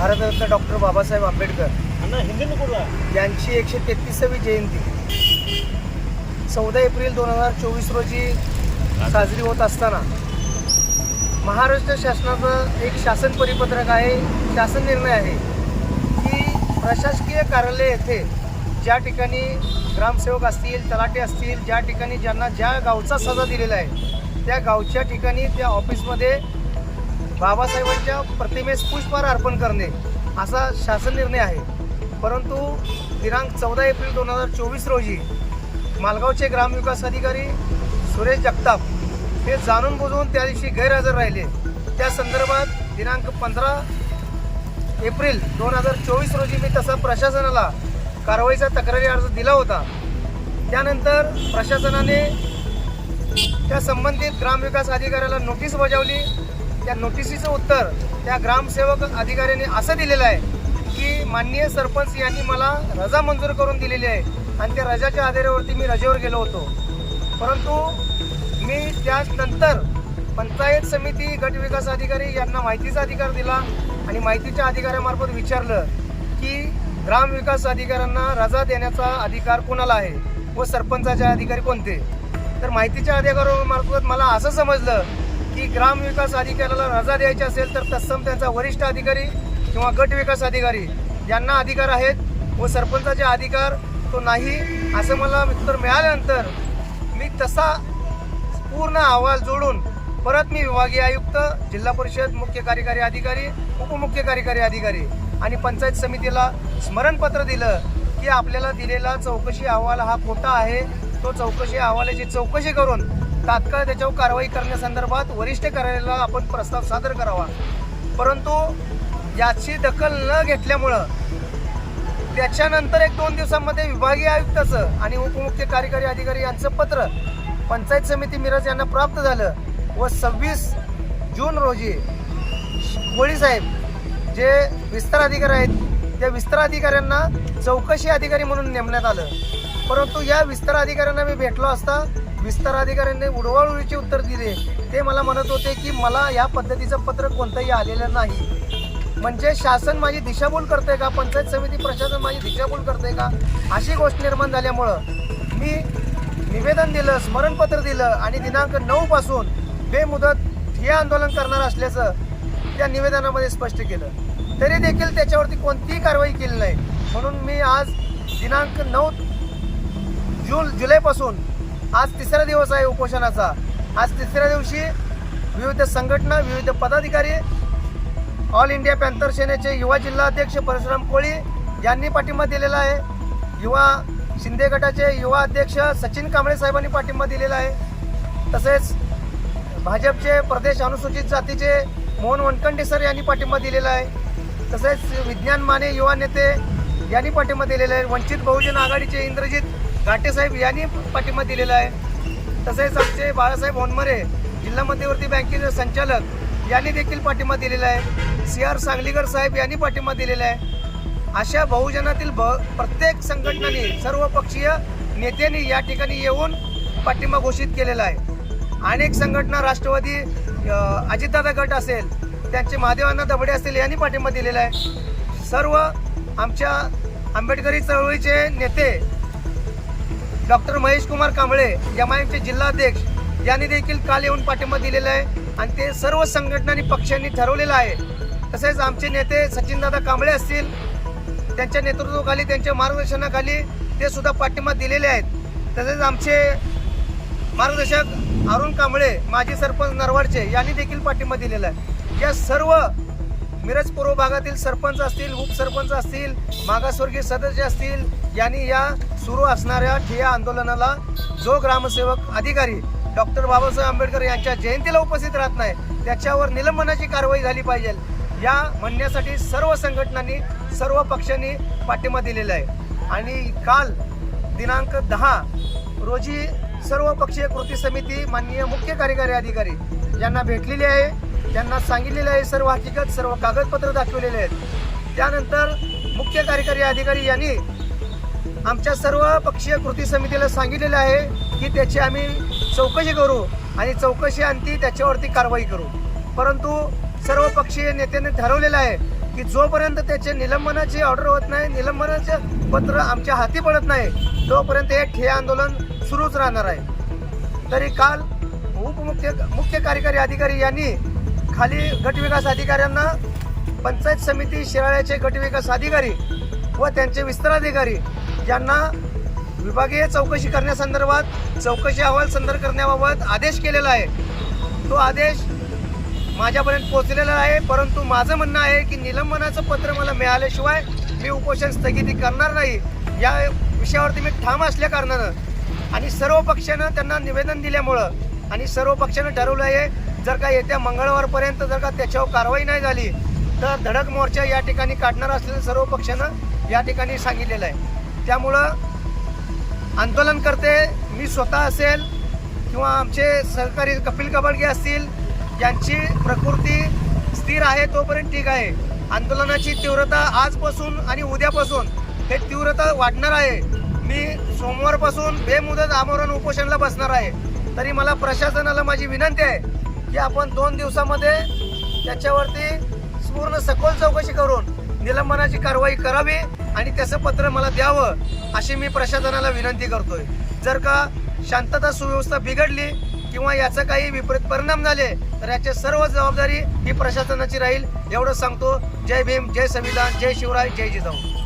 Bharat Ratna doctor Babasaheb Ambedkar. यांची एकशे तेहतीसावी जयंती. चौदा एप्रिल दोन हजार चोवीस रोजी साजरी होत असताना महाराष्ट्र शासनाचं एक शासन परिपत्रक आहे शासन निर्णय आहे की प्रशासकीय कार्यालय येथे ज्या ठिकाणी ग्रामसेवक असतील तलाटे असतील ज्या ठिकाणी ज्यांना ज्या गावचा सजा दिलेला आहे त्या गावच्या ठिकाणी त्या ऑफिसमध्ये बाबासाहेबांच्या प्रतिमेस पुष्पहार अर्पण करणे असा शासन निर्णय आहे. परंतु दिनांक चौदा एप्रिल दोन हजार चोवीस रोजी मालगावचे ग्रामविकास अधिकारी सुरेश जगताप हे जाणून बुजवून त्या दिवशी गैरहजर राहिले. त्या संदर्भात दिनांक पंधरा एप्रिल दोन हजार चोवीस रोजी मी तसा प्रशासनाला कारवाईचा तक्रारी अर्ज दिला होता. त्यानंतर प्रशासनाने त्या संबंधित ग्रामविकास अधिकाऱ्याला नोटीस बजावली. त्या नोटिसीचं उत्तर त्या ग्रामसेवक अधिकाऱ्याने असं दिलेलं आहे की माननीय सरपंच यांनी मला रजा मंजूर करून दिलेली आहे आणि त्या रजाच्या आधारावरती मी रजेवर गेलो होतो. परंतु मी त्यानंतर पंचायत समिती गट विकास अधिकारी यांना माहितीचा अधिकार दिला आणि माहितीच्या अधिकाऱ्यामार्फत विचारलं की ग्रामविकास अधिकाऱ्यांना रजा देण्याचा अधिकार कोणाला आहे व सरपंचाचे अधिकारी कोणते? तर माहितीच्या अधिकाऱ्यामार्फत मला असं समजलं की ग्रामविकास अधिकाऱ्याला रजा द्यायची असेल तर तत्सम त्यांचा वरिष्ठ अधिकारी किंवा गट विकास अधिकारी यांना अधिकार आहेत व सरपंचाचे अधिकार तो नाही असं मला उत्तर मिळाल्यानंतर मी तसा पूर्ण अहवाल जोडून परत मी विभागीय आयुक्त जिल्हा परिषद मुख्य कार्यकारी अधिकारी उपमुख्य कार्यकारी अधिकारी आणि पंचायत समितीला स्मरणपत्र दिलं की आपल्याला दिलेला चौकशी अहवाल हा खोटा आहे. तो चौकशी अहवालाची चौकशी करून तात्काळ त्याच्यावर कारवाई करण्यासंदर्भात वरिष्ठ कार्यालयाला आपण प्रस्ताव सादर करावा. परंतु याची दखल न घेतल्यामुळं त्याच्यानंतर एक दोन दिवसांमध्ये विभागीय आयुक्ताचं आणि उपमुख्य कार्यकारी अधिकारी यांचं पत्र पंचायत समिती मिरज यांना प्राप्त झालं व सव्वीस जून रोजी कोळी साहेब जे विस्तार अधिकारी आहेत त्या विस्तार अधिकाऱ्यांना चौकशी अधिकारी म्हणून नेमण्यात आलं. परंतु या विस्तार अधिकाऱ्यांना मी भेटलो असता विस्तार अधिकाऱ्यांनी उडवाळुळीचे उत्तर दिले. ते मला म्हणत होते की मला या पद्धतीचं पत्र कोणतंही आलेलं नाही. म्हणजे शासन माझी दिशाभूल करते का? पंचायत समिती प्रशासन माझी दिशाभूल करते का? अशी गोष्ट निर्माण झाल्यामुळं मी निवेदन दिलं स्मरणपत्र दिलं आणि दिनांक नऊ पासून बेमुदत हे आंदोलन करणार असल्याचं त्या निवेदनामध्ये स्पष्ट केलं. तरी देखील त्याच्यावरती कोणतीही कारवाई केली नाही. म्हणून मी आज दिनांक नऊ जून जुलैपासून आज तिसरा दिवस आहे उपोषणाचा. आज तिसऱ्या दिवशी विविध संघटना विविध पदाधिकारी ऑल इंडिया पॅन्थर सेनेचे युवा जिल्हाध्यक्ष परशुराम कोळी यांनी पाठिंबा दिलेला आहे. युवा शिंदे गटाचे युवा अध्यक्ष सचिन कांबळे साहेबांनी पाठिंबा दिलेला आहे. तसेच भाजपचे प्रदेश अनुसूचित जातीचे मोहन वनकंडे सर यांनी पाठिंबा दिलेला आहे. तसेच विज्ञान माने युवा नेते यांनी पाठिंबा दिलेला आहे. वंचित बहुजन आघाडीचे इंद्रजित घाटेसाहेब यांनी पाठिंबा दिलेला आहे. तसेच आमचे बाळासाहेब होनमरे जिल्हा मध्यवर्ती बँकेचे संचालक यांनी देखील पाठिंबा दिलेला आहे. सी आर सांगलीकर साहेब यांनी पाठिंबा दिलेला आहे. अशा बहुजनातील भ प्रत्येक संघटनांनी सर्व पक्षीय नेत्यांनी या ठिकाणी येऊन पाठिंबा घोषित केलेला आहे. अनेक संघटना राष्ट्रवादी अजितदादा गट असेल त्यांचे महादेवांना दबडे असतील यांनी पाठिंबा दिलेला आहे. सर्व आमच्या आंबेडकरी चळवळीचे नेते doctor Mahesh Kumar Kamble M I एमचे जिल्हाध्यक्ष यांनी देखील काल येऊन पाठिंबा दिलेला आहे. आणि ते सर्व संघटनांनी पक्षांनी ठरवलेलं आहे. तसेच आमचे नेते सचिनदादा कांबळे असतील त्यांच्या नेतृत्वाखाली त्यांच्या मार्गदर्शनाखाली ते सुद्धा पाठिंबा दिलेले आहेत. तसेच आमचे मार्गदर्शक अरुण कांबळे माजी सरपंच नरवाडचे यांनी देखील पाठिंबा दिलेला आहे. या सर्व मिरज पूर्व भागातील सरपंच असतील उपसरपंच असतील मागासवर्गीय सदस्य असतील यांनी या सुरू असणाऱ्या ठिया आंदोलनाला जो ग्रामसेवक अधिकारी डॉक्टर बाबासाहेब आंबेडकर यांच्या जयंतीला उपस्थित राहत नाही त्याच्यावर निलंबनाची कारवाई झाली पाहिजे या म्हणण्यासाठी सर्व संघटनांनी सर्व पक्षांनी पाठिंबा दिलेला आहे. आणि काल दिनांक दहा रोजी सर्व पक्षीय कृती समिती माननीय मुख्य कार्यकारी अधिकारी यांना भेटलेली आहे. त्यांना सांगितलेलं आहे सर्व हकीकत सर्व कागदपत्र दाखवलेले आहेत. त्यानंतर मुख्य कार्यकारी अधिकारी यांनी आमच्या सर्व पक्षीय कृती समितीला सांगितलेलं आहे की त्याची आम्ही चौकशी करू आणि चौकशी आणती त्याच्यावरती कारवाई करू. परंतु सर्व पक्षीय नेत्यांनी ठरवलेलं आहे की जोपर्यंत त्याचे निलंबनाची ऑर्डर होत नाही निलंबनाचं पत्र आमच्या हाती पडत नाही तोपर्यंत हे ठे आंदोलन सुरूच राहणार आहे. तरी काल उपमुख्य मुख्य कार्यकारी अधिकारी यांनी खाली गटविकास अधिकाऱ्यांना पंचायत समिती शिराळ्याचे गटविकास अधिकारी व त्यांचे विस्ताराधिकारी यांना विभागीय चौकशी करण्यासंदर्भात चौकशी अहवाल संदर्भ करण्याबाबत आदेश केलेला आहे. तो आदेश माझ्यापर्यंत पोहोचलेला आहे परंतु माझं म्हणणं आहे की निलंबनाचं पत्र मला मिळाल्याशिवाय मी उपोषण स्थगिती करणार नाही. या विषयावरती मी ठाम असल्या कारणानं आणि सर्व पक्षानं त्यांना निवेदन दिल्यामुळं आणि सर्व पक्षानं ठरवलं आहे जर का येत्या मंगळवारपर्यंत जर का त्याच्यावर कारवाई नाही झाली तर धडक मोर्चा या ठिकाणी काढणार असलेलं सर्व पक्षानं या ठिकाणी सांगितलेलं आहे. त्यामुळं आंदोलनकर्ते मी स्वतः असेल किंवा आमचे सहकारी कपिल कबडगे असतील यांची प्रकृती स्थिर आहे तोपर्यंत ठीक आहे. आंदोलनाची तीव्रता आजपासून आणि उद्यापासून हे तीव्रता वाढणार आहे. मी सोमवारपासून बेमुदत आमरण उपोषणला बसणार आहे. तरी मला प्रशासनाला माझी विनंती आहे की आपण दोन दिवसामध्ये त्याच्यावरती पूर्ण सखोल चौकशी करून निलंबनाची कारवाई करावी आणि त्याचं पत्र मला द्यावं अशी मी प्रशासनाला विनंती करतोय. जर का शांतता सुव्यवस्था बिघडली किंवा याचा काही विपरीत परिणाम झाले तर याची सर्व जबाबदारी ही प्रशासनाची राहील एवढं सांगतो. जय भीम जय संविधान जय शिवराय जय जिजाऊ.